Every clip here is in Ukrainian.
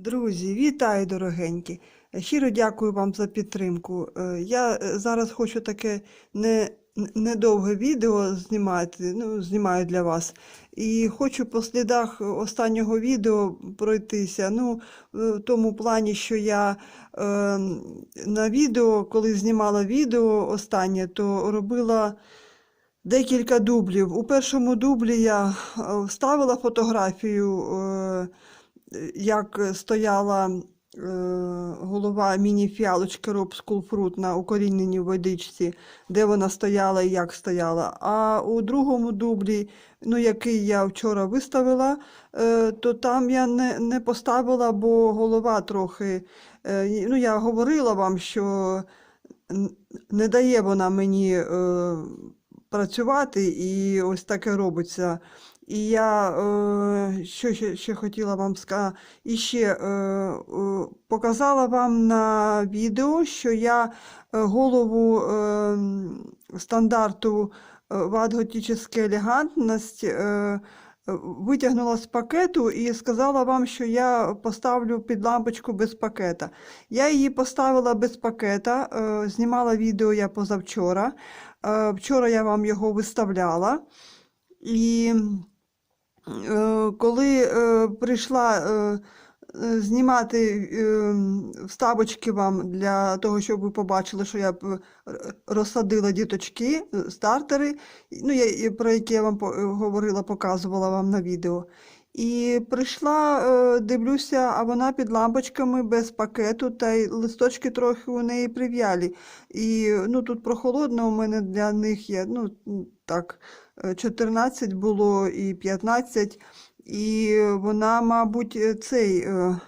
Друзі, вітаю, дорогенькі. Щиро дякую вам за підтримку. Е, Я е, зараз хочу таке не, недовге відео знімати, ну, знімаю для вас. І хочу по слідах останнього відео пройтися. Ну, в тому плані, що я е, на відео, коли знімала відео останнє, то робила декілька дублів. У першому дублі я е, вставила фотографію. Як стояла е, голова міні-фіалочки School Fruit на укоріненій водичці, де вона стояла і як стояла. А у другому дублі, ну, який я вчора виставила, е, то там я не, не поставила, бо голова трохи. е, ну, я говорила вам, що не дає вона мені працювати, і ось таке робиться. І я е, що ще, ще хотіла вам сказати, і ще показала вам на відео, що я е, голову стандарту е, елегантність» е, витягнула з пакету і сказала вам, що я поставлю під лампочку без пакета. Я її поставила без пакета, знімала відео я позавчора. Вчора я вам його виставляла. І коли е, прийшла е, е, знімати е, вставочки вам для того, щоб ви побачили, що я розсадила діточки, е, стартери, ну, я, про які я вам е, говорила, показувала вам на відео. І прийшла, е, дивлюся, а вона під лампочками без пакету, та й листочки трохи у неї прив'ялі. І ну, тут прохолодно у мене для них є. Ну, так, е, 14 було і 15, і вона, мабуть, е, цей, е,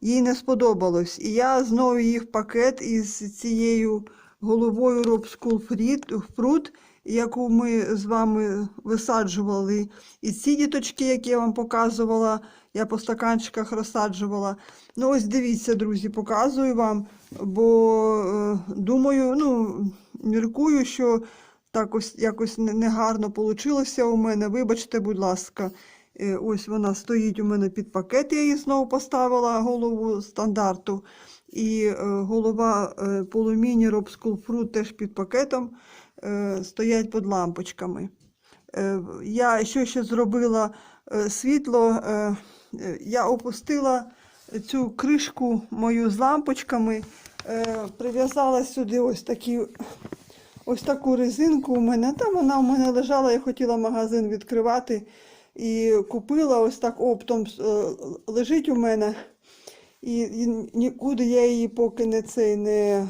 їй не сподобалось. І я знову її в пакет із цією головою Fruit, Fruit, яку ми з вами висаджували. І ці діточки, які я вам показувала, я по стаканчиках розсаджувала. Ну, ось дивіться, друзі, показую вам, бо е, думаю, ну, міркую, що так ось якось негарно вийшло у мене. Вибачте, будь ласка. Е, Ось вона стоїть у мене під пакет, я її знову поставила голову стандарту. І е, голова е, полуміні Rob School теж під пакетом е, стоять під лампочками. Я що ще зробила світло, я опустила цю кришку мою з лампочками, прив'язала сюди ось такі. Ось таку резинку у мене. Там вона у мене лежала, я хотіла магазин відкривати і купила ось так оптом лежить у мене. І, і нікуди я її поки не цей не.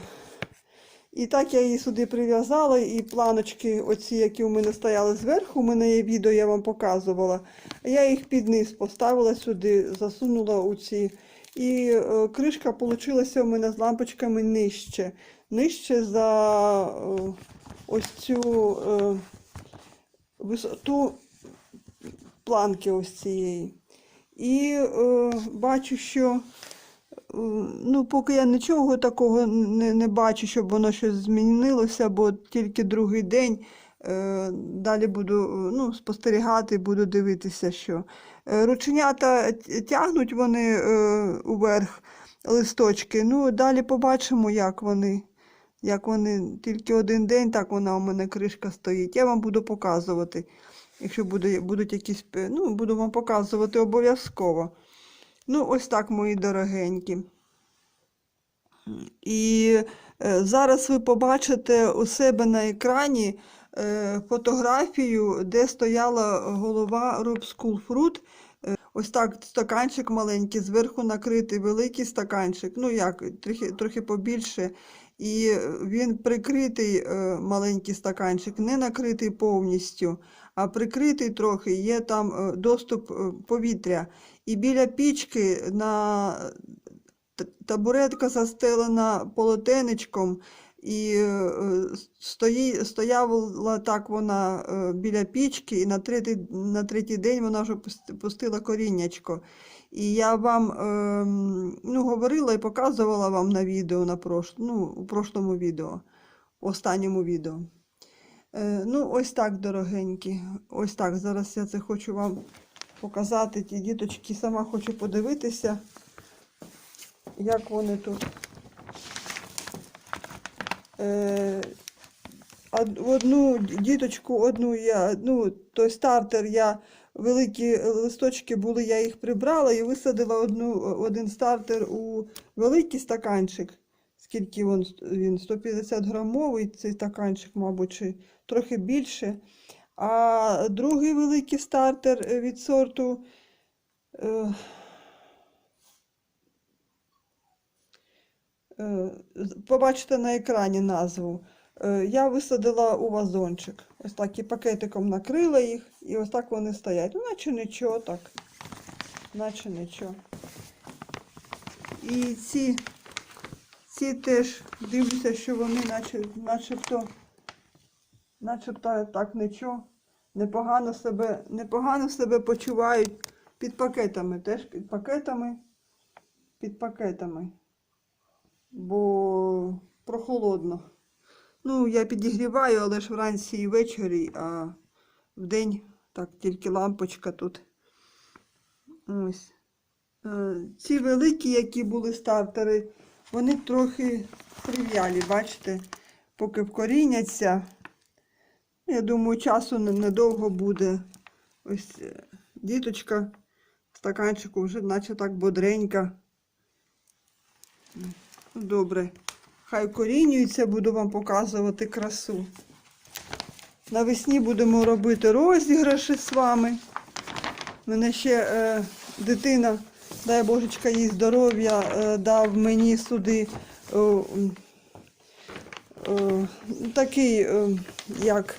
І так я її сюди прив'язала, і планочки, оці, які у мене стояли зверху, у мене є відео, я вам показувала. Я їх під низ поставила сюди, засунула у ці. І е, кришка вийшла у мене з лампочками нижче. Нижче за е, ось цю е, висоту планки ось цієї. І бачу, що ну, поки я нічого такого не, не бачу, щоб воно щось змінилося, бо тільки другий день. Е, Далі буду е, ну, спостерігати, буду дивитися, що Е, рученята тягнуть вони е, уверх листочки. Ну, далі побачимо, як вони. Як вони тільки один день, так вона у мене кришка стоїть. Я вам буду показувати. Якщо буде, будуть якісь, ну, буду вам показувати обов'язково. Ну, ось так, мої дорогенькі. І е, зараз ви побачите у себе на екрані е, фотографію, де стояла голова School Fruit. Е, Ось так стаканчик маленький, зверху накритий великий стаканчик, ну як, трохи, трохи побільше. І він прикритий маленький стаканчик, не накритий повністю, а прикритий трохи, є там доступ повітря. І біля пічки на табуретка застелена полотенечком, і е, стої, стояла так вона е, біля пічки, і на третій, на третій день вона вже пустила коріннячко. І я вам ем, ну, говорила і показувала вам на відео, на прош... ну, у прошлому відео, останньому відео. Е, ну, ось так, дорогенькі. Ось так. Зараз я це хочу вам показати. Ті діточки, сама хочу подивитися. як вони тут. Е, одну діточку, одну я, ну, той стартер я, великі листочки були, я їх прибрала і висадила одну, один стартер у великий стаканчик. Скільки він, він 150 грамовий цей стаканчик, мабуть, чи трохи більше. А другий великий стартер е, від сорту. Е, е, побачите на екрані назву. Я висадила у вазончик. Ось так і пакетиком накрила їх, і ось так вони стоять. Ну, наче нічого так. Наче нічого. І ці, ці теж дивлюся, що вони наче, начебто, начебто так нічого. Непогано себе, непогано себе почувають під пакетами, теж під пакетами, під пакетами. Бо прохолодно. Ну, я підігріваю, але ж вранці і ввечері, а вдень так тільки лампочка тут. Ось. Е, Ці великі, які були стартери, вони трохи прив'ялі, бачите, поки вкоріняться. Я думаю, часу недовго буде. Ось е, діточка в стаканчику вже наче так бодренька. Ну, Добре. Хай корінюється, буду вам показувати красу. Навесні будемо робити розіграші з вами. Мене ще е, дитина, дай Божечка їй здоров'я, е, дав мені сюди е, е, такий, е, як,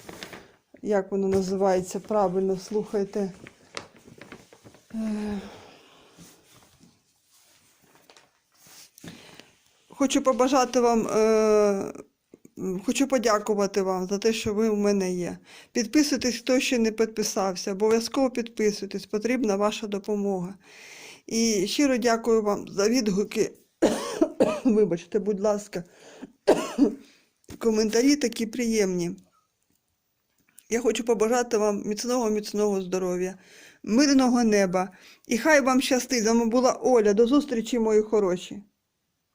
як воно називається правильно, слухайте. Е, Хочу побажати вам, е, хочу подякувати вам за те, що ви у мене є. Підписуйтесь, хто ще не підписався, обов'язково підписуйтесь, потрібна ваша допомога. І щиро дякую вам за відгуки. Вибачте, будь ласка, коментарі такі приємні. Я хочу побажати вам міцного, міцного здоров'я, мирного неба. І хай вам щастить. З вами була Оля. До зустрічі, мої хороші.